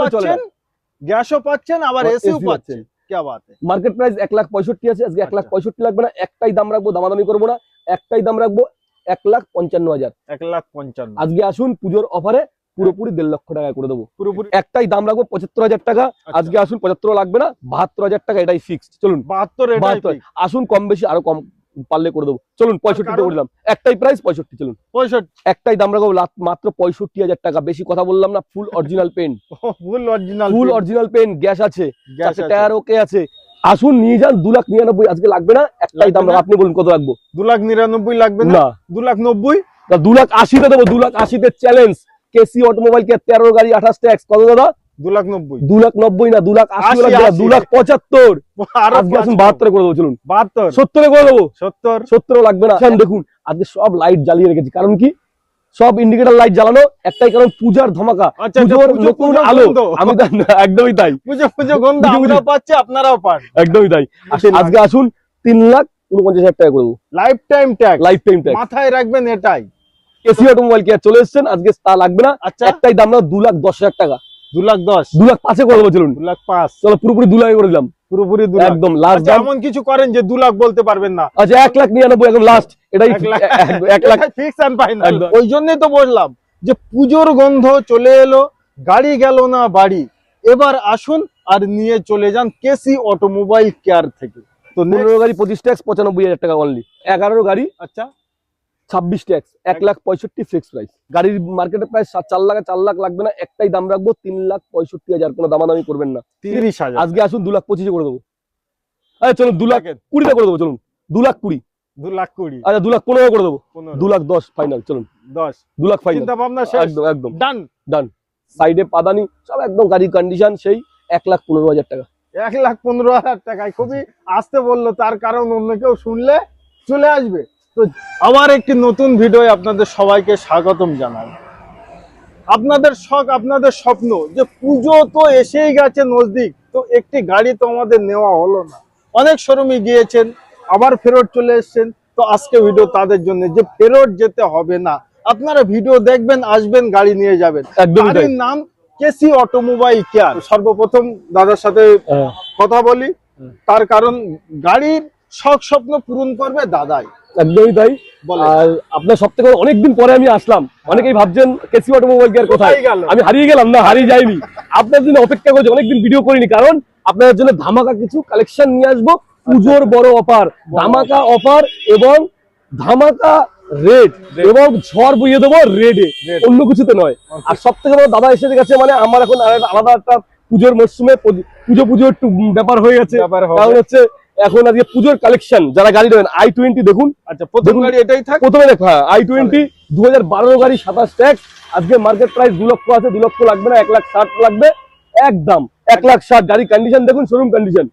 পাচ্ছেন? গ্যাসও পাচ্ছেন আবার এসিও পাচ্ছেন। মার্কেট প্রাইস এক লাখ পঁয়ষট্টি আছে আজকে এক লাখ আচ্ছা। পঁয়ষট্টি লাগবে না একটাই দাম রাখব দামাদামি করব না একটাই দাম রাখব এক লাখ পঞ্চান্ন হাজার। এক লাখ পঞ্চান্ন। আজকে আসুন পুজোর অফারে পুরোপুরি দেড় লক্ষ টাকা করে দেবো। পুরোপুরি একটাই দাম রাখব পঁচাত্তর হাজার টাকা আচ্ছা। আজকে আসুন পঁচাত্তর লাগবে না বাহাত্তর হাজার টাকা এটাই ফিক্সড চলুন। বাহাত্তর আসুন কম বেশি আরও কম পারলে করে দেবো। চলুন পঁয়ষট্টিতে করে দিলাম। একটাই প্রাইস পঁয়ষট্টি চলুন। পঁয়ষট্টি। একটাই দাম রাখব মাত্র পঁয়ষট্টি হাজার টাকা। বেশি কথা বললাম না full original paint full original full original paint gas আছে। টায়ার ওকে আছে। আসুন নিয়ে যান দু লাখ নিরানব্বই আজকে লাগবে না? একটাই দাম? আপনি বলুন কত রাখব? দু লাখ নিরানব্বই লাগবে না? না। দু লাখ নব্বই? দু লাখ আশিতে দেবো দু লাখ আশিতে চ্যালেঞ্জ কেসি অটোমোবাইল কে তেরো গাড়ি আঠাশ ট্যাক্স কত দাদা? দু লাখ নব্বই। দু লাখ নব্বই না দু লাখ আশি। দু পঁচাত্তর। করে দেবো চলুন। বাহাত্তর। সত্তরে করে দেবো? সত্তর। সত্তরও লাগবে না। দেখুন আজকে সব লাইট জ্বালিয়ে রেখেছি। কারণ কি? সব ইন্ডিকেটর লাইট জ্বালানো একটাই কারণ পূজার ধমাকা। আচ্ছা নতুন আলো। আমি একদমই তাই। পুজো পুজো গন্ধ পুজো, পুজো। আমরাও পাচ্ছি আপনারাও পান। একদমই তাই। আজকে আসুন তিন লাখ উনপঞ্চাশ হাজার টাকা করে দেবো। লাইফ টাইম লাইফ টাইম মাথায় রাখবেন এটাই। এসি অটোমোবাইল কে চলে এসেছেন আজকে তা লাগবে না। আচ্ছা। একটাই দাম না দু লাখ দশ হাজার টাকা। দু লাখ দশ। দু লাখ পাঁচে করে দেবো চলুন। দু লাখ পাঁচ। চলো পুরোপুরি দু লাখে করে দিলাম। পুরোপুরি একদম লাস্ট আচ্ছা, এমন কিছু করেন যে দু লাখ বলতে পারবেন না। আচ্ছা এক লাখ নিরানব্বই একদম লাস্ট এটাই এক লাখ। এক- এক লাখ। ফিক্স এন্ড ফাইনাল ওই জন্যই তো বললাম যে পুজোর গন্ধ চলে এলো গাড়ি গেল না বাড়ি। এবার আসুন আর নিয়ে চলে যান কেসি অটোমোবাইল কেয়ার থেকে। তো পনেরো গাড়ি পঁচিশ ট্যাক্স পঁচানব্বই হাজার টাকা অনলি এগারো গাড়ি। আচ্ছা। ছাব্বিশ ট্যাক্স এক লাখ পঁয়ষট্টি ফিক্স প্রাইস গাড়ির মার্কেটে প্রায় সাত- চার লাখ চার লাখ লাগবে না একটাই দাম রাখব তিন লাখ পঁয়ষট্টি হাজার। কোনো দামাদামি করবেন না। তিরিশ হাজার। আজকে আসুন দু লাখ পঁচিশে করে দেবো। আচ্ছা চলুন দু লাখ কুড়িটা করে দেবো চলুন। দু লাখ কুড়ি। দু লাখ কুড়ি। আচ্ছা দু লাখ পনেরো করে দেবো। দু লাখ দশ ফাইনাল চলুন। দশ। দু লাখ ফাইনাল একদম একদম। ডান সাইডে পাদানি সব একদম গাড়ির কন্ডিশন সেই এক লাখ পনেরো হাজার টাকা। এক লাখ পনেরো হাজার টাকায়। খুবই আসতে বলল তার কারণ অন্য কেউ শুনলে চলে আসবে। তো আবার একটি নতুন ভিডিও আপনাদের সবাইকে স্বাগতম জানাই। আপনাদের শখ আপনাদের স্বপ্ন যে পুজো তো এসেই গেছে নজদিক তো একটি গাড়ি তো আমাদের নেওয়া হলো না। অনেক শোরুমে গিয়েছেন আবার ফেরত চলে এসেছেন তো আজকে ভিডিও তাদের জন্য যে ফেরত যেতে হবে না। আপনারা ভিডিও দেখবেন আসবেন গাড়ি নিয়ে যাবেন। গাড়ির নাম কেসি অটোমোবাইল কেয়ার। সর্বপ্রথম দাদার সাথে হ্যাঁ। কথা বলি তার কারণ গাড়ির শখ স্বপ্ন পূরণ করবে দাদাই। একদমই তাই। আর আপনার সব থেকে অনেকদিন পরে আমি আসলাম। অনেকেই ভাবছেন কেসি অটোমোবাইল কেয়ার কোথায়? আমি হারিয়ে গেলাম না হারিয়ে যাইনি। আপনার জন্য অপেক্ষা করছি অনেকদিন ভিডিও করিনি। কারণ আপনাদের জন্য ধামাকা কিছু কালেকশন নিয়ে আসব। পুজোর বড় অফার ধামাকা অফার এবং ধামাকা রেড এবং ঝড় বইয়ে দেবো রেডে. অন্য কিছুতে নয়। আর সব থেকে বড় দাদা এসে গেছে মানে আমার এখন আলাদা আলাদা একটা পুজোর মরশুমে পুজো পুজো একটু ব্যাপার হয়ে গেছে। কারণ হচ্ছে এখন আজকে পুজোর কালেকশন যারা গাড়ি নেবেন আই টোয়েন্টি দেখুন। আচ্ছা প্রথম গাড়ি এটাই থাক। প্রথমে দেখো হ্যাঁ আই টোয়েন্টি দু হাজার বারো গাড়ি সাতাশ ট্যাক্স আজকে মার্কেট প্রাইস দু লক্ষ আছে দু লক্ষ লাগবে না এক লাখ ষাট লাগবে। একদম এক লাখ ষাট। গাড়ি কন্ডিশন দেখুন শোরুম কন্ডিশন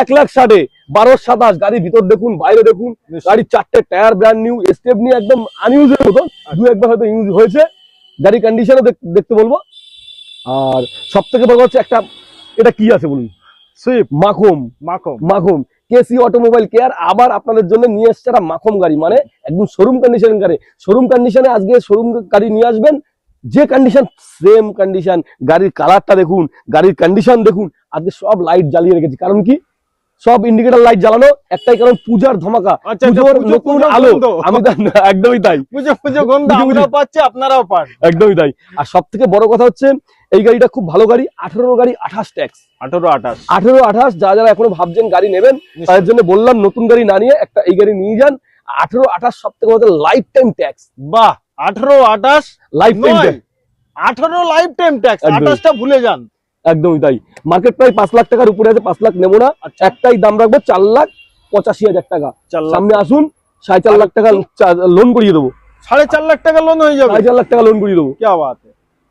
এক লাখ ষাটে। বারো সাতাশ। গাড়ির ভিতর দেখুন বাইরে দেখুন। গাড়ির চারটে টায়ার ব্র্যান্ড নিউ স্টেপ নিয়ে একদম আনইউজের মতো দু একবার হয়তো ইউজ হয়েছে। গাড়ি কন্ডিশনও দেখতে বলব। আর সব থেকে বড় হচ্ছে একটা এটা কি আছে বলুন? সুইপ মাখুম মাখন মাখুম কেসি অটোমোবাইল কেয়ার আবার আপনাদের জন্য নিয়ে এসছে একটা মাখম গাড়ি মানে একদম শোরুম কন্ডিশন গাড়ি। শোরুম কন্ডিশনে আজকে শোরুম গাড়ি নিয়ে আসবেন। যে কন্ডিশন সেম কন্ডিশন গাড়ির কালারটা দেখুন গাড়ির কন্ডিশন দেখুন। আজকে সব লাইট জ্বালিয়ে রেখেছি। কারণ কি? সব ইন্ডিকেটর লাইট জ্বালানো একটাই কারণ পূজার ধমাকা। আচ্ছা, আচ্ছা, আলো। আমি একদমই তাই। পাচ্ছি আপনারাও পান। একদমই তাই। আর সব থেকে বড় কথা হচ্ছে এই গাড়িটা খুব ভালো গাড়ি আঠারো গাড়ি আঠাশ ট্যাক্স আঠারো আঠাশ। আঠারো আঠাশ যারা যারা এখনও ভাবছেন গাড়ি নেবেন তাদের জন্য বললাম নতুন গাড়ি না নিয়ে একটা এই গাড়ি নিয়ে যান। আঠারো আঠাশ সব থেকে বড় লাইফ টাইম ট্যাক্স বাহ আঠারো আঠাশ লাইফ টাইম আঠারো লাইফ টাইম ট্যাক্স। আঠাশটা ভুলে যান। একদমই তাই। মার্কেট প্রায় পাঁচ লাখ টাকার উপরে আছে পাঁচ লাখ নেব না। আচ্ছা। একটাই দাম রাখব চার লাখ পঁচাশি হাজার টাকা। সামনে আসুন সাড়ে চার লাখ টাকা লোন করিয়ে দেবো। সাড়ে চার লাখ টাকা লোন হয়ে যাবে। সাড়ে চার লাখ টাকা লোন করিয়ে দেবো।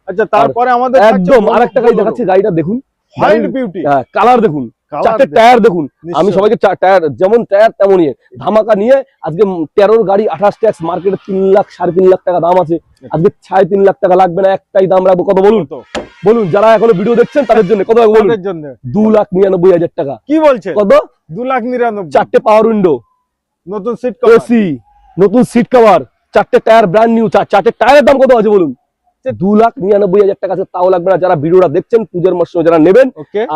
আচ্ছা তারপরে আমাদের একদম আর একটা গাড়ি দেখাচ্ছি গাড়িটা দেখুন। হোয়াইট বিউটি কালার দেখুন। চারটে টায়ার দেখুন আমি সবাইকে টায়ার যেমন টায়ার তেমনই। ধামাকা নিয়ে আজকে তেরোর গাড়ি আঠাশ ট্যাক্স মার্কেটে তিন লাখ সাড়ে তিন লাখ টাকা দাম আছে। আজকে সাড়ে তিন লাখ টাকা লাগবে না একটাই দাম রাখব। কত বলুন? তো বলুন যারা এখনও ভিডিও দেখছেন তাদের জন্য কত বলুন? দু লাখ নিরানব্বই হাজার টাকা। কি বলছে কত? দু লাখ নিরানব্বই। চারটে পাওয়ার উইন্ডো নতুন সিট এসি নতুন সিট কভার চারটে টায়ার ব্র্যান্ড নিউ চারটে টায়ারের দাম কত আছে বলুন? দু লাখ নিরানব্বই হাজার টাকা আছে তাও লাগবে না। যারা ভিডিওটা দেখছেন পুজোর মরশুমে যারা নেবেন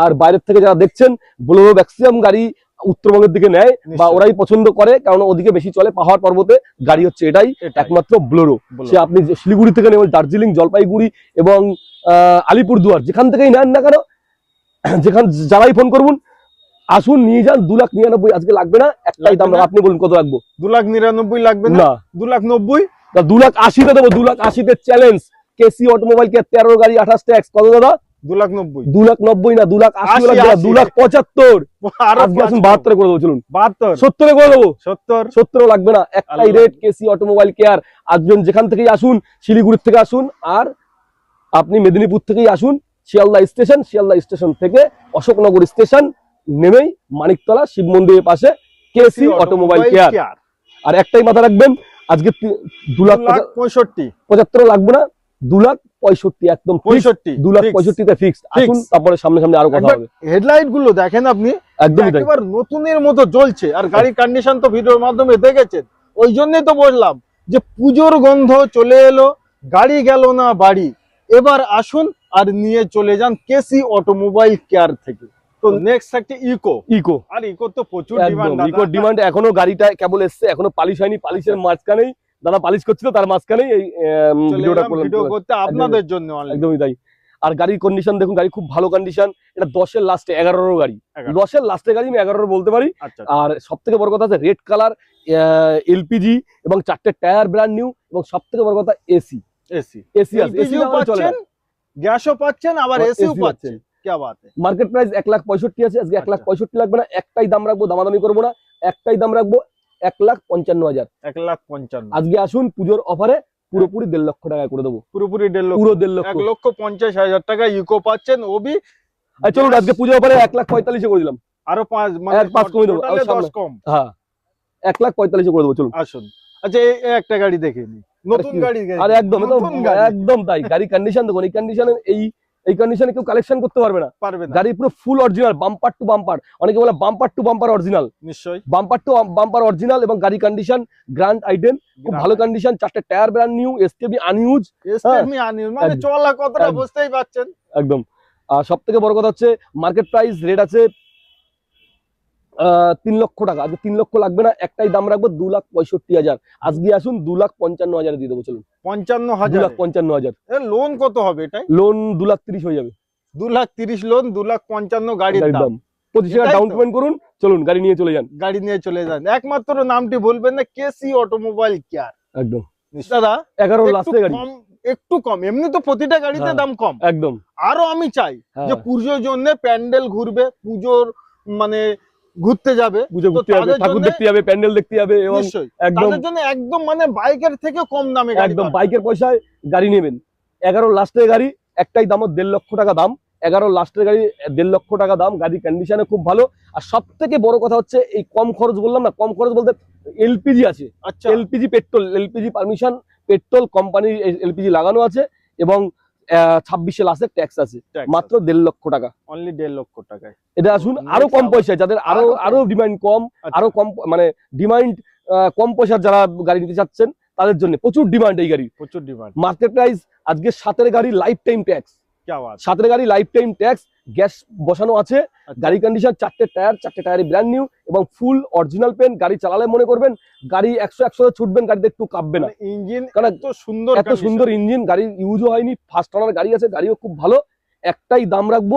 আর বাইরের থেকে যারা দেখছেন বোলেরো ম্যাক্সিমাম গাড়ি উত্তরবঙ্গের দিকে নেয় বা ওরাই পছন্দ করে কারণ ওদিকে বেশি চলে পাহাড় পর্বতে গাড়ি হচ্ছে এটাই। একমাত্র ব্লোরো সে আপনি শিলিগুড়ি থেকে নেবেন দার্জিলিং জলপাইগুড়ি এবং আহ, আলিপুরদুয়ার যেখান থেকেই নেন না কেন যেখান যারাই ফোন করুন আসুন নিয়ে যান দু লাখ নিরানব্বই আজকে লাগবে না একটাই দাম আপনি বলুন কত রাখব দু লাখ নিরানব্বই লাগবে না? না। দু লাখ নব্বই? দু লাখ আশিতে দেবো দু লাখ আশিতে চ্যালেঞ্জ কেসি অটোমোবাইল কে তেরো গাড়ি আঠাশ ট্যাক্স কত দাদা? দু লাখ নব্বই। দু লাখ নব্বই না দু লাখ আশি। দু লাখ পঁচাত্তর। বাহাত্তরে করে দেবো চলুন। বাহাত্তর। সত্তরে করে দেবো। সত্তর। সত্তরও লাগবে না। একটাই রেট কেসি অটোমোবাইল কেয়ার। যেখান থেকেই আসুন শিলিগুড়ির থেকে আসুন আর আপনি মেদিনীপুর থেকেই আসুন শিয়ালদা স্টেশন শিয়ালদা স্টেশন থেকে অশোকনগর স্টেশন নেমেই মানিকতলা শিব মন্দিরের পাশে কেসি অটোমোবাইল কেয়ার। আর একটাই মাথা রাখবেন আজকে দু লাখ পঁয়ষট্টি। পঁচাত্তর লাগবে না দু লাখ পঁয়ষট্টি একদম পঁয়ষট্টি দু লাখ পঁয়ষট্টিতে ফিক্সড আসুন তারপরে সামনে সামনে আরও কথা হবে। হেডলাইটগুলো দেখেন আপনি। একদমই তাই। নতুনের মতো জ্বলছে। আর গাড়ির কন্ডিশন তো ভিডিওর মাধ্যমে দেখেছেন। ওই জন্যই তো বললাম যে পুজোর গন্ধ চলে এলো গাড়ি গেল না বাড়ি। এবার আসুন আর নিয়ে চলে যান কেসি অটোমোবাইল কেয়ার থেকে। তো নেক্সট থাকছে ইকো ইকো আর ইকো তো প্রচুর ডিমান্ড ইকোর ডিমান্ড এখনও গাড়িটা কেবল এসছে এখনও পালিশ হয়নি পালিশের মাঝখানেই দাদা পালিশ করছিল তার মাঝখানেই এই ভিডিওটা করতে আপনাদের জন্য একদমই তাই। আর গাড়ির কন্ডিশন দেখুন গাড়ি খুব ভালো কন্ডিশন এটা দশের লাস্টে এগারোর গাড়ি। দশের লাস্টে গাড়ি আমি এগারোর বলতে পারি। আচ্ছা আর সব থেকে বড় কথা আছে রেড কালার এলপিজি এবং চারটে টায়ার ব্র্যান্ড নিউ এবং সব থেকে বড় কথা এসি এসি এসি গ্যাসও পাচ্ছেন আবার এসিও পাচ্ছেন। মার্কেট প্রাইস এক লাখ পঁয়ষট্টি আছে আজকে এক লাখ আচ্ছা। পঁয়ষট্টি লাগবে না একটাই দাম রাখব দামাদামি করব না একটাই দাম রাখব এক লাখ পঞ্চান্ন হাজার। এক লাখ পঞ্চান্ন। আজকে আসুন পুজোর অফারে পুরোপুরি দেড় লক্ষ টাকা করে দেবো। পুরোপুরি দেড় লক্ষ। পুরো দেড় লক্ষ। এক লক্ষ পঞ্চাশ হাজার টাকা ইকো পাচ্ছেন ওবি। আর চলুন আজকে পুজোর অফারে এক লাখ পঁয়তাল্লিশে করে দিলাম। আরও পাঁচ এক পাঁচ কমিয়ে দেবো। দশ কম। হ্যাঁ এক লাখ পঁয়তাল্লিশে করে দেবো চলুন। আসুন। আচ্ছা এই একটা গাড়ি দেখে নি। নতুন গাড়ি। আর একদম একদম একদম তাই। গাড়ি কন্ডিশন দেখুন এই কন্ডিশনে এই এই কন্ডিশনে কেউ কালেকশন করতে পারবে না। পারবে গাড়ি পুরো full original bumper to bumper অনেকে বলে বাম্পার টু বাম্পার অরিজিনাল নিশ্চয়ই। বাম্পার টু বাম্পার অরিজিনাল এবং গাড়ি কন্ডিশন গ্র্যান্ড আইটেম খুব ভালো কন্ডিশন চারটে tyre brand new SKB unuse SKB unuse মানে চলা কতটা বুঝতেই পাচ্ছেন একদম। আর সবথেকে বড় কথা হচ্ছে মার্কেট প্রাইস রেট আছে তিন লক্ষ টাকা। আজকে তিন লক্ষ লাগবে না একটাই দাম রাখব দু লাখ পঁয়ষট্টি হাজার। আজকে আসুন দু লাখ পঞ্চান্ন হাজার দিয়ে দেবো চলুন। পঞ্চান্ন হাজার লাখ পঞ্চান্ন হাজার। লোন কত হবে এটাই? লোন দু লাখ তিরিশ হয়ে যাবে। দু লাখ তিরিশ লোন দু লাখ পঞ্চান্ন গাড়ির দাম। পঁচিশ হাজার ডাউন পেমেন্ট করুন চলুন গাড়ি নিয়ে চলে যান। গাড়ি নিয়ে চলে যান। একমাত্র নামটি বলবেন না কেসি অটোমোবাইল কেয়ার একদম। দাদা এগারো একটু লাস্টে গাড়ি। কম একটু কম। এমনি তো প্রতিটা গাড়িতে হ্যাঁ। দাম কম। একদম। আরও আমি চাই হ্যাঁ। যে পুজোর জন্য প্যান্ডেল ঘুরবে পুজোর মানে ঘুরতে যাবে পুজো ঘুরতে যাবে ঠাকুর দেখতে যাবে প্যান্ডেল দেখতে যাবে এবং একদম জন্য একদম মানে বাইকের থেকে কম দামে গাড়ি একদম। বাইকের পয়সায় গাড়ি নেবেন। এগারো লাস্টের গাড়ি একটাই দাম দেড় লক্ষ টাকা দাম। এগারো লাস্টের গাড়ি দেড় লক্ষ টাকা দাম গাড়ি কন্ডিশনে খুব ভালো। আর সব থেকে বড় কথা হচ্ছে এই কম খরচ বললাম না কম খরচ বলতে এলপিজি আছে। আচ্ছা। LPG petrol LPG permission petrol কোম্পানির এলপিজি লাগানো আছে এবং ছাব্বিশে লাস্টের ট্যাক্স আছে। মাত্র দেড় লক্ষ টাকা। অনলি দেড় লক্ষ টাকায়। এটা আসুন আরও কম পয়সা পয়সায় যাদের আরও আরও ডিমান্ড কম আচ্ছা। আরও কম মানে ডিমান্ড কম পয়সার যারা গাড়ি নিতে চাচ্ছেন তাদের জন্য প্রচুর ডিমান্ড এই গাড়ি প্রচুর ডিমান্ড মার্কেট প্রাইস আজকে সাতের গাড়ি লাইফ টাইম ট্যাক্স সাতের গাড়ি লাইফ টাইম ট্যাক্স গ্যাস বসানো আছে। আচ্ছা। গাড়ি কন্ডিশন চারটে টায়ার চারটে টায়ারই ব্র্যান্ড নিউ এবং ফুল অরিজিনাল পেন গাড়ি চালালে মনে করবেন গাড়ি একশো একশো ছুটবেন গাড়িতে একটু কাঁপবে না। ইঞ্জিন কারণ এত সুন্দর এত সুন্দর ইঞ্জিন গাড়ির ইউজও হয়নি ফার্স্ট ওনার গাড়ি আছে গাড়িও খুব ভালো। একটাই দাম রাখব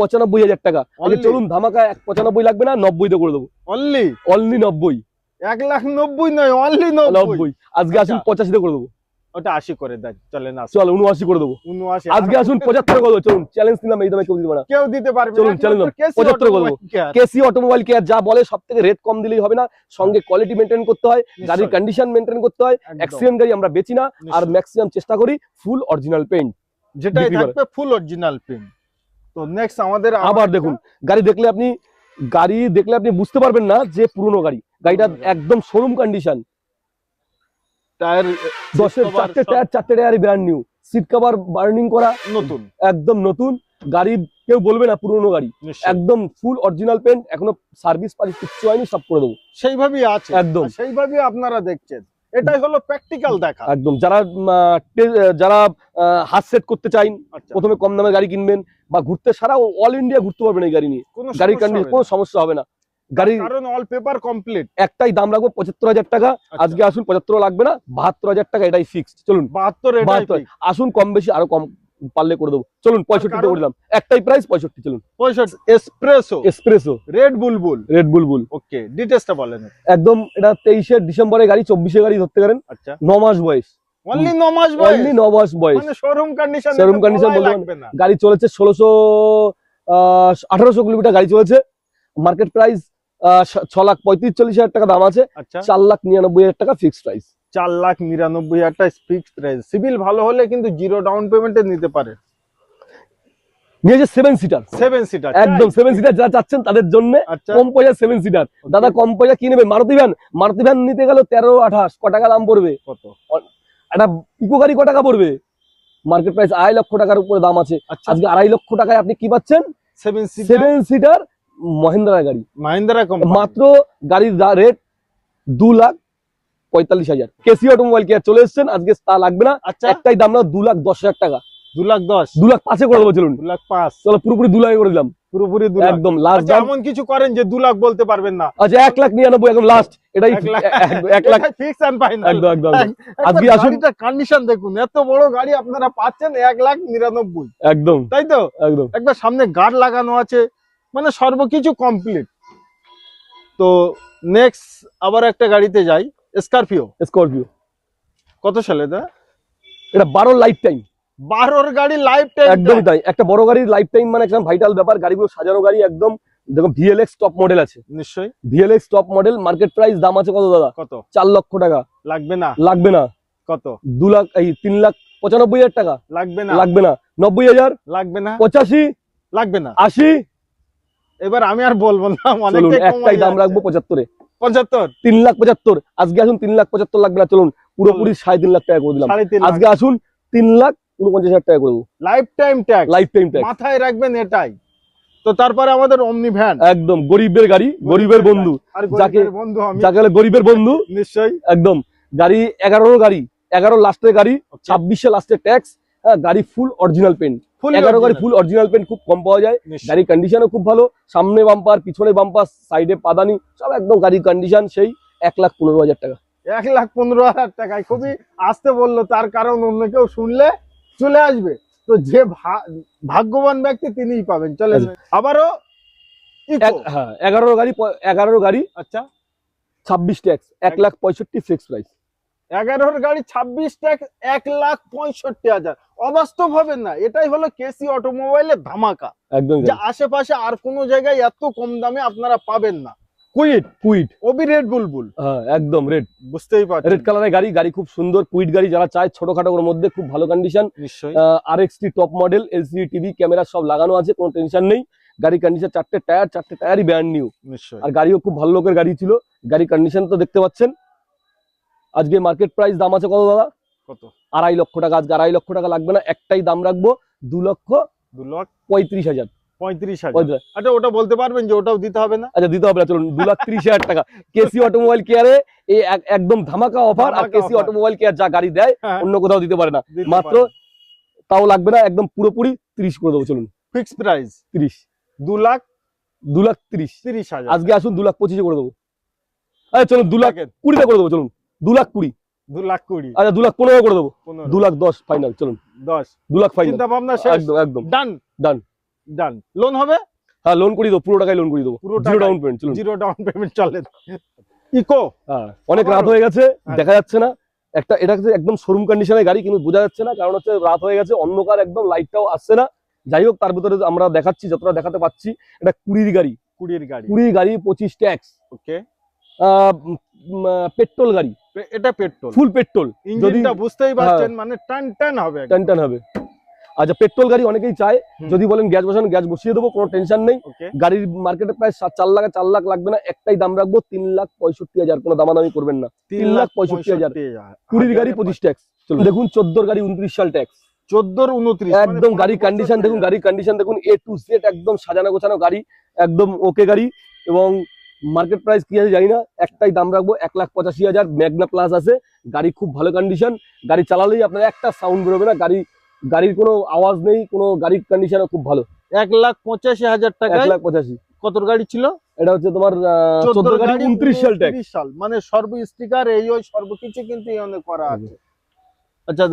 পঁচানব্বই হাজার টাকা। চলুন ধামাকা এক পঁচানব্বই লাগবে না নব্বইতে করে দেবো। অনলি অনলি নব্বই। এক লাখ নব্বই নয় অনলি নব্বই। নব্বই। আজকে আসুন আচ্ছা। পঁচাশিতে করে দেবো। ওটা আশি করে দেন চলে না চল উনআশি করে দেবো। উনআশি। আজকে আসুন পঁচাত্তর করে চলুন চ্যালেঞ্জ নিলাম এই দামে কেউ দিতে পারে কেউ দিতে পারবে চলুন, না, চলুন, একমাত্র কেসি 75 করে দেবো। কেসি অটোমোবাইল কেয়ার যা বলে সব থেকে রেট কম দিলেই হবে না। সঙ্গে কোয়ালিটি মেনটেন করতে হয় গাড়ির কন্ডিশন মেনটেন করতে হয়। অ্যাক্সিডেন্ট গাড়ি আমরা বেচি না আর ম্যাক্সিমাম চেষ্টা করি ফুল অরিজিনাল যেটাই বিক্রি থাকবে ফুল অরিজিনাল তো নেক্সট আমাদের আবার দেখুন গাড়ি দেখলে আপনি গাড়ি দেখলে আপনি বুঝতে পারবেন না যে পুরনো গাড়ি। গাড়িটা একদম শোরুম কন্ডিশন টায়ার দশের চারটে টায়ার চারটে টায়ারই brand new seat cover burning করা নতুন। একদম নতুন। গাড়ি কেউ বলবে না পুরনো গাড়ি। একদম ফুল অরিজিনাল পেন্ট এখনও সার্ভিস কিচ্ছু হয়নি সব করে দেবো। সেইভাবেই আছে। একদম। সেইভাবেই আপনারা দেখছেন। এটাই হলো প্র্যাকটিক্যাল দেখা। একদম। যারা যারা হাত সেট করতে আচ্ছা। প্রথমে কম দামে গাড়ি কিনবেন বা ঘুরতে সারা অল ইন্ডিয়া ঘুরতে পারবেন এই গাড়ি নিয়ে। গাড়ির কন্ডিশন কোনো সমস্যা হবে না। গাড়ির কারণ অল পেপার কমপ্লিট একটাই দাম রাখব পঁচাত্তর হাজার টাকা। আচ্ছা। আজকে আসুন পঁচাত্তর লাগবে না বাহাত্তর হাজার টাকা এটাই ফিক্সড চলুন। বাহাত্তর বাহাত্তর। আসুন কম বেশি আরও কম পারলে করে দেবো। চলুন পঁয়ষট্টিতে একটাই প্রাইস পঁয়ষট্টি চলুন। পঁয়ষট্টি এসপ্রেসো এসপ্রেসো রেড বুলবুল রেড বুলবুল ওকে ডিটেলসটা বলেন। একদম এটা তেইশে ডিসেম্বরে গাড়ি চব্বিশে গাড়ি ধরতে পারেন। আচ্ছা। ন মাস বয়স। অনলি ন মাস বয়স? অনলি ন মাস বয়স। মানে শোরুম কন্ডিশন বলতে গাড়ি চলেছে ষোলোশো আঠারোশো কিলোমিটার গাড়ি চলেছে। মার্কেট প্রাইস ছ লাখ পঁয়ত্রিশ চল্লিশ হাজার টাকা দাম আছে। আচ্ছা। চার লাখ নিরানব্বই হাজার টাকা ফিক্সড প্রাইস চার লাখ নিরানব্বই হাজার টাকা ফিক্সড প্রাইস সিভিল ভালো হলে কিন্তু জিরো ডাউন পেমেন্টে নিতে পারে। নিয়েছে সেভেন সিটার সেভেন সিটার একদম সেভেন সিটার যারা চাচ্ছেন তাদের জন্য। আচ্ছা। কম পয়সা সেভেন সিটার দাদা কম পয়সা কি নেবে? মারুতি ভ্যান। মারুতি ভ্যান নিতে গেলে তেরো আঠাশ। ক টাকা দাম পড়বে? কত? একটা ইকো গাড়ি ক টাকা পড়বে? মার্কেট প্রাইস আড়াই লক্ষ টাকার উপরে দাম আছে। আচ্ছা। আজকে আড়াই লক্ষ টাকায় আপনি কি পাচ্ছেন? Seven seater seven seater Mahindra গাড়ি। মাহিন্দ্রা মাত্র গাড়ির রেট দু লাখ পঁয়তাল্লিশ হাজার। কেসি অটোমোবাইল কেয়ার চলে এসেছেন আজকে তা লাগবে না। আচ্ছা। একটাই দাম না দু লাখ দশ হাজার টাকা। দু লাখ দশ। দু লাখ পাঁচে করে দেবো চলুন। দু লাখ পাঁচ। চলো পুরোপুরি দু লাখে করে দিলাম। পুরোপুরি দু একদম লাস্ট আচ্ছা এমন কিছু করেন যে দু লাখ বলতে পারবেন না। আচ্ছা এক লাখ নিরানব্বই একদম লাস্ট এটাই এক লাখ। ফিক্স ফাইনাল একদম একদম একদম। আজকে আজকে আসুন। কন্ডিশন দেখুন। এত বড় গাড়ি আপনারা পাচ্ছেন এক লাখ নিরানব্বই। একদম। তাই তো? একদম। একবার সামনে গার্ড লাগানো আছে। মানে সর্বকিছু কমপ্লিট তো নেক্সট আবার একটা গাড়িতে যাই স্করপিও স্করপিও কত সালে দা এটা বারো লাইফ টাইম বারোর গাড়ি লাইফ টাইম একদমই তাই। একটা বড় গাড়ির লাইফ টাইম মানে একদম ভাইটাল ব্যাপার। গাড়িগুলো সাজানো গাড়ি একদম দেখো ভিএলএক্স টপ মডেল আছে। নিশ্চয়ই। VLX top model market price দাম আছে কত দাদা? কত? চার লক্ষ টাকা। লাগবে না। লাগবে না। কত? দু লাখ এই তিন লাখ পঁচানব্বই হাজার টাকা। লাগবে না। লাগবে না। নব্বই হাজার। লাগবে না। পঁচাশি। লাগবে না। আশি। এবার আমি আর বলব না একটাই দাম রাখব পঁচাত্তরে। পঁচাত্তর? তিন লাখ পঁচাত্তর। আজকে আসুন তিন লাখ পঁচাত্তর লাগবে না চলুন পুরোপুরি সাড়ে তিন লাখ টাকা করে দিলাম। আজকে আসুন তিন লাখ উনপঞ্চাশ হাজার টাকা করে দেবো। Life time tax life time tax মাথায় রাখবেন এটাই। তো তারপরে আমাদের অমনি ভ্যান একদম গরিবের গাড়ি গরিবের বন্ধু। যাকে- গরিবের বন্ধু যাকে গরিবের বন্ধু নিশ্চয়ই। একদম গাড়ি এগারো গাড়ি এগারো লাস্টের গাড়ি ছাব্বিশে লাস্টের ট্যাক্স গাড়ি ফুল অরিজিনাল পেন্ট এগারো গাড়ি ফুল অরিজিনাল পেন্ট খুব কম পাওয়া যায়। গাড়ির কন্ডিশনও খুব ভালো। সামনে বাম্পার পিছনে বাম্পার সাইডে পাদানি সব একদম গাড়ির কন্ডিশন সেই এক লাখ পনেরো হাজার টাকা। এক লাখ পনেরো হাজার টাকায়। খুবই আসতে বলল তার কারণ অন্য কেউ শুনলে চলে আসবে। তো যে ভাগ্যবান ব্যক্তি তিনিই পাবেন। চলে আচ্ছা। আবারও। হ্যাঁ এগারো গাড়ি এগারো গাড়ি আচ্ছা। ছাব্বিশ ট্যাক্স এক- লাখ পঁয়ষট্টি ফিক্স প্রাইস এগারোর গাড়ি ছাব্বিশ ট্যাক্স এক লাখ পঁয়ষট্টি হাজার। অবাস্তব হবে না এটাই হলো কেসি অটোমোবাইলের ধামাকা। একদম যে আশেপাশে আর কোনো জায়গায় এত কম দামে আপনারা পাবেন না। Quite quite. রেড বুলবুল। হ্যাঁ একদম রেড। বুঝতেই রেড কালারের গাড়ি গাড়ি খুব সুন্দর কুইট গাড়ি যারা চায় ছোটখাটো ওর মধ্যে খুব ভালো কন্ডিশন নিশ্চয়ই। R X T top model LCD TV camera সব লাগানো আছে কোনো টেনশন নেই। গাড়ি কন্ডিশন চারটে টায়ার চারটে টায়ারই ব্র্যান্ড নিউ নিশ্চয়ই। আর গাড়িও খুব ভালো লোকের গাড়ি ছিল। গাড়ি কন্ডিশন তো দেখতে পাচ্ছেন। আজকে মার্কেট প্রাইস দাম আছে কত দাদা? কত? আড়াই লক্ষ টাকা। আজকে আড়াই লক্ষ টাকা লাগবে না একটাই দাম রাখব দু লক্ষ দু লাখ পঁয়ত্রিশ হাজার। পঁয়ত্রিশ হাজার। আচ্ছা ওটা বলতে পারবেন যে ওটাও দিতে হবে না? আচ্ছা দিতে হবে না চলুন দু লাখ ত্রিশ হাজার টাকা। কেসি অটোমোবাইল কেয়ারে এই একদম ধামাকা অফার আর কেসি অটোমোবাইল কেয়ার যা গাড়ি দেয় হ্যাঁ, অন্য কোথাও দিতে পারে না। মাত্র তাও লাগবে না একদম পুরোপুরি ত্রিশ করে দেবো চলুন। ফিক্স প্রাইস ত্রিশ। দু লাখ দু লাখ ত্রিশ। তিরিশ হাজার। আজকে আসুন দু লাখ পঁচিশে করে দেবো। আচ্ছা চলুন দু লাখ কুড়িতে করে দেবো চলুন। দু লাখ কুড়ি। দু লাখ কুড়ি। আচ্ছা দু লাখ পনেরো করে দেবো। দু লাখ দশ ফাইনাল চলুন। দশ। দু লাখ ফাইনাল চিন্তা ভাবনা একদম একদম। ডান। Done. ডান। লোন হবে? হ্যাঁ লোন করিয়ে দেবো পুরো টাকায় লোন করিয়ে দেবো। জিরো ডাউন পেমেন্ট চলুন। জিরো ডাউন পেমেন্ট চলে। ইকো। হ্যাঁ অনেক রাত হয়ে গেছে হ্যাঁ। দেখা যাচ্ছে না। একটা এটা একদম শোরুম কন্ডিশনের গাড়ি কিন্তু বোঝা যাচ্ছে না কারণ হচ্ছে রাত হয়ে গেছে অন্ধকার একদম লাইটটাও আসছে না। যাই হোক তার ভিতরে আমরা দেখাচ্ছি যতটা দেখাতে পাচ্ছি এটা কুড়ির গাড়ি। কুড়ির গাড়ি। কুড়ির গাড়ি পঁচিশ ট্যাক্স। ওকে পেট্রোল গাড়ি। এটা পেট্রোল। ফুল পেট্রোল। ইঞ্জিনটা বুঝতেই পারছেন মানে টান টান হবে টান টান হবে। আচ্ছা পেট্রোল গাড়ি অনেকেই চায়। যদি বলেন গ্যাস বসানো গ্যাস বসিয়ে দেবো কোনো টেনশন নেই। গাড়ির মার্কেটে প্রায় সাত চার লাখ চার লাখ লাগবে না একটাই দাম রাখব তিন লাখ পঁয়ষট্টি হাজার। কোনো দামাদামি করবেন না। তিন লাখ পঁয়ষট্টি হাজার। কুড়ির গাড়ি পঁচিশ ট্যাক্স। চলুন দেখুন চোদ্দোর গাড়ি উনত্রিশ সাল ট্যাক্স। চোদ্দোর উনত্রিশ মানে একদম গাড়ির কন্ডিশন দেখুন গাড়ির কন্ডিশন দেখুন এ টু জেড একদম সাজানো গোছানো গাড়ি একদম ওকে গাড়ি এবং মার্কেট প্রাইস কি আছে জানি না একটাই দাম রাখব এক লাখ পঁচাশি হাজার ম্যাগনা প্লাস আছে গাড়ি খুব ভালো কন্ডিশন গাড়ি চালালেই আপনার একটা সাউন্ড বেরোবে না গাড়ি গাড়ির কোনো আওয়াজ নেই কোনো গাড়ির কন্ডিশনও খুব ভালো। এক লাখ পঁচাশি হাজার টাকা এক লাখ পঁচাশি। কত গাড়ি ছিল? এটা হচ্ছে তোমার চোদ্দ গাড়ি উনত্রিশ সাল 29 সাল মানে সর্ব স্টিকার এই ওই সর্বকিছু কিন্তু ইয়নে করা আছে। আচ্ছা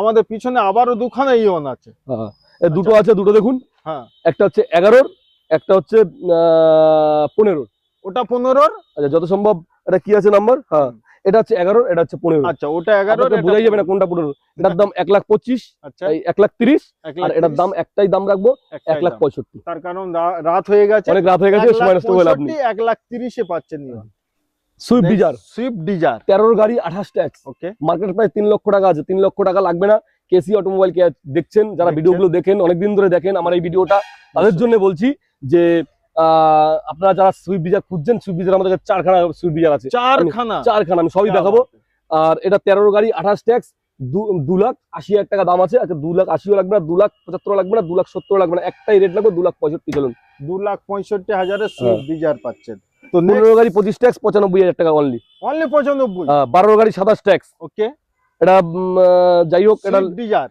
আমাদের পিছনে আবারও দুখানা ইয়ন আছে। দুটো আছে দুটো দেখুন। হ্যাঁ। একটা হচ্ছে এগারোর একটা হচ্ছে পনেরোর। ওটা পনেরোর? আচ্ছা যত সম্ভব এটা কি আছে নাম্বার হ্যাঁ। এটা হচ্ছে এগারোর এটা হচ্ছে পনেরো আচ্ছা ওটা এগারো বোঝাই যাবে না কোনটা পনেরো এটার দাম এক লাখ পঁচিশ আচ্ছা। এক লাখ তিরিশ আর এটার দাম একটাই দাম রাখব এক লাখ পঁয়ষট্টি। তার কারণ রাত হয়ে গেছে। অনেক রাত হয়ে গেছে সময় নষ্ট করবেন আপনি এক লাখ তিরিশে পাচ্ছেন সুইফট ডিজার সুইফট ডিজার তেরোর গাড়ি আঠাশ ট্যাক্স ওকে মার্কেট প্রায় তিন লক্ষ টাকা আছে তিন লক্ষ টাকা লাগবে না। কেসি অটোমোবাইল কে দেখছেন যারা দেখছেন। ভিডিওগুলো দেখেন অনেকদিন ধরে দেখেন আমার এই ভিডিওটা। তাদের জন্য বলছি যে আপনারা যারা সুইফট ডিজার খুঁজছেন সুইফট ডিজার আমাদের চারখানা সুইফট ডিজার আছে। চারখানা? চারখানা আমি সবই দেখাবো। আর এটা তেরোর গাড়ি আঠাশ ট্যাক্স দু লাখ আশি হাজার টাকা দাম আছে। আচ্ছা দু লাখ আশিও লাগবে না দু লাখ পঁচাত্তর লাগবে না দু লাখ সত্তর লাগবে না। একটাই রেট লাগবে দু লাখ পঁয়ষট্টি চলুন। দু লাখ পঁয়ষট্টি হাজারের সুইফট ডিজার পাচ্ছেন। তো পনেরো গাড়ি পঁচিশ ট্যাক্স পঁচানব্বই হাজার টাকা অনলি অনলি পঁচানব্বই। বারো গাড়ি সাতাশ ট্যাক্স। ওকে এটা যাই হোক এটা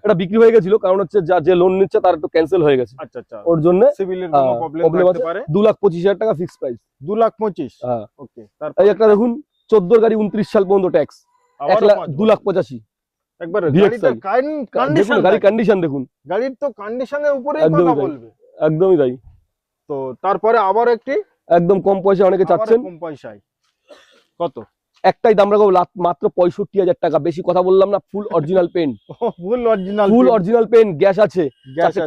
এটা বিক্রি হয়ে গেছিল কারণ হচ্ছে যা যে লোন নিচ্ছে তার একটু ক্যান্সেল হয়ে গেছে। আচ্ছা আচ্ছা। ওর জন্য সিভিলের কোনো প্রবলেম আছে। পারে? দু লাখ পঁচিশ হাজার টাকা ফিক্স প্রাইস দু লাখ পঁচিশ? হ্যাঁ। ওকে তারপর? এই একটা দেখুন চোদ্দোর গাড়ি উনত্রিশ সাল পর্যন্ত ট্যাক্স এক আবারও লাখ পাঁচ। দু লাখ পঁচাশি। একবার VXI গাড়িটার কন্ডিশন গাড়ি কন্ডিশন দেখুন। গাড়ির তো কন্ডিশনের উপরেই একদমই কথা বলবে। একদমই তাই। তো তারপরে আবার একটি? একদম কম পয়সা অনেকে আবার চাচ্ছেন। কম পয়সায়। কত? একটাই দাম রাখব মাত্র পঁয়ষট্টি হাজার টাকা। বেশি কথা বললাম না full original paint full original full original paint gas আছে।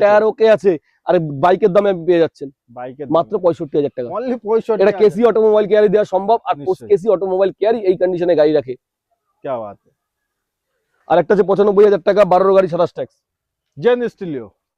টায়ার ওকে আছে। আর বাইকের দামে পেয়ে যাচ্ছেন। মাত্র পঁয়ষট্টি হাজার টাকা। এটা কেসি অটোমোবাইল কেয়ারি দেওয়া সম্ভব আর কেসি অটোমোবাইল কেয়ারি এই কন্ডিশনে গাড়ি রাখে। আর একটা আছে পঁচানব্বই হাজার টাকা বারোর গাড়ি সাতাশ ট্যাক্স জেন স্টিলিও